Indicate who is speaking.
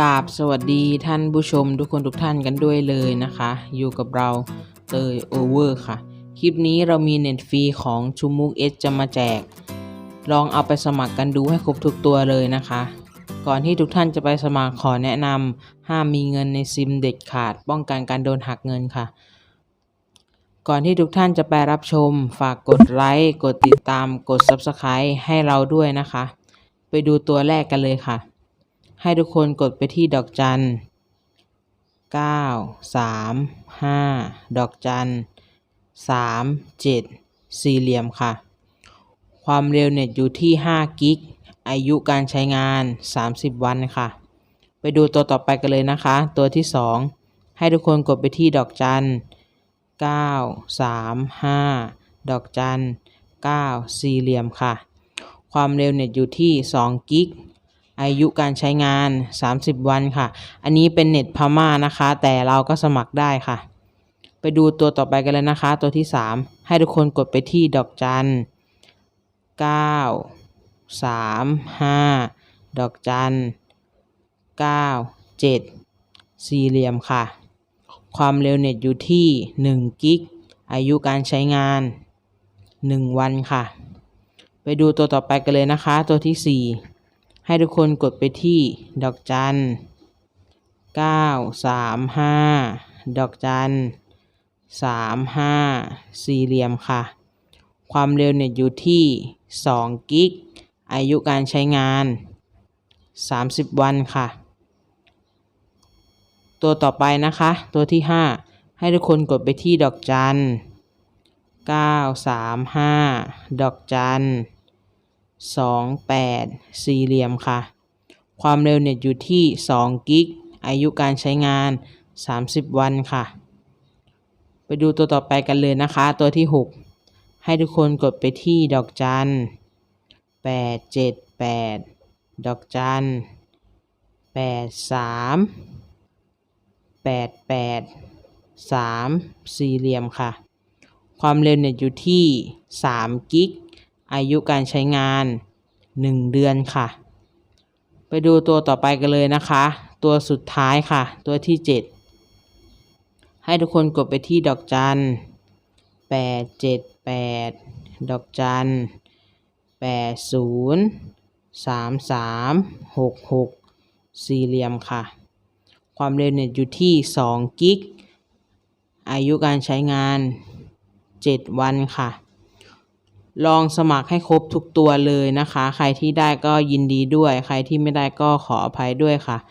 Speaker 1: กราบสวัสดีท่านผู้ชมทุกคนทุกท่านกันด้วยเลยนะคะ อยู่กับเราเตยโอเวอร์ค่ะ คลิปนี้เรามีเน็ตฟรีของชูมุกเอจะมาแจก ลองเอาไปสมัครกันดูให้ครบทุกตัวเลยนะคะ ก่อนที่ทุกท่านจะไปสมัครขอแนะนำห้ามมีเงินในซิมเด็ดขาด ป้องกันการโดนหักเงินค่ะ ก่อนที่ทุกท่านจะไปรับชม ฝากกดไลค์กดติดตามกด Subscribe ให้เราด้วยนะคะ ไปดูตัวแรกกันเลยค่ะ ให้ทุกคนกดไปที่ดอกจัน9 3 5ดอกจัน3 7สี่เหลี่ยมค่ะ ความเร็วเน็ตอยู่ที่5กิก อายุการใช้งาน30วันค่ะ ไปดูตัวต่อไปกันเลยนะคะ ตัวที่2ให้ทุกคนกดไปที่ดอกจัน9 3 5ดอกจัน9สี่เหลี่ยมค่ะ ความเร็วเน็ตอยู่ที่2กิก อายุการใช้งาน 30 วันค่ะ อันนี้เป็นเน็ตพม่านะคะ แต่เราก็สมัครได้ค่ะ ไปดูตัวต่อไปกันเลยนะคะ ตัวที่ 3 ให้ทุกคนกดไปที่ดอกจัน 9 3 5 ดอกจัน 9 7 สี่เหลี่ยมค่ะ ความเร็วเน็ตอยู่ที่1กิกอายุการใช้งาน 1 วันค่ะ ไปดูตัวต่อไปกันเลยนะคะ ตัวที่ 4 ให้ทุกคนกดไปที่ดอกจัน9 3 5ดอกจัน3 5สี่เหลี่ยมค่ะ ความเร็วเน็ตอยู่ที่2กิก อายุการใช้งาน30วันค่ะ ตัวต่อไปนะคะ ตัวที่5ให้ทุกคนกดไปที่ดอกจัน9 3 5ดอกจัน 2 8สี่เหลี่ยมค่ะ ความเร็วเน็ตอยู่ที่2กิก อายุการใช้งาน30วันค่ะ ไปดูตัวต่อไปกันเลยนะคะ ตัวที่6ให้ทุกคนกดไปที่ดอกจัน8 7 8ดอกจัน8 3 8 8 3สี่เหลี่ยมค่ะ ความเร็วเน็ตอยู่ที่3กิก อายุการใช้งาน 1 เดือนค่ะ ไปดูตัวต่อไปกันเลยนะคะ ตัวสุดท้ายค่ะ ตัวที่ 7 ให้ทุกคนกดไปที่ดอกจัน8 7 8 ดอกจัน8 0 3 3 6 6 สี่เหลี่ยมค่ะ ความเร็วเน็ตอยู่ที่ 2 กิก อายุการใช้งาน 7 วันค่ะ ลองสมัครให้ครบทุกตัวเลยนะคะ ใครที่ได้ก็ยินดีด้วย ใครที่ไม่ได้ก็ขออภัยด้วยค่ะ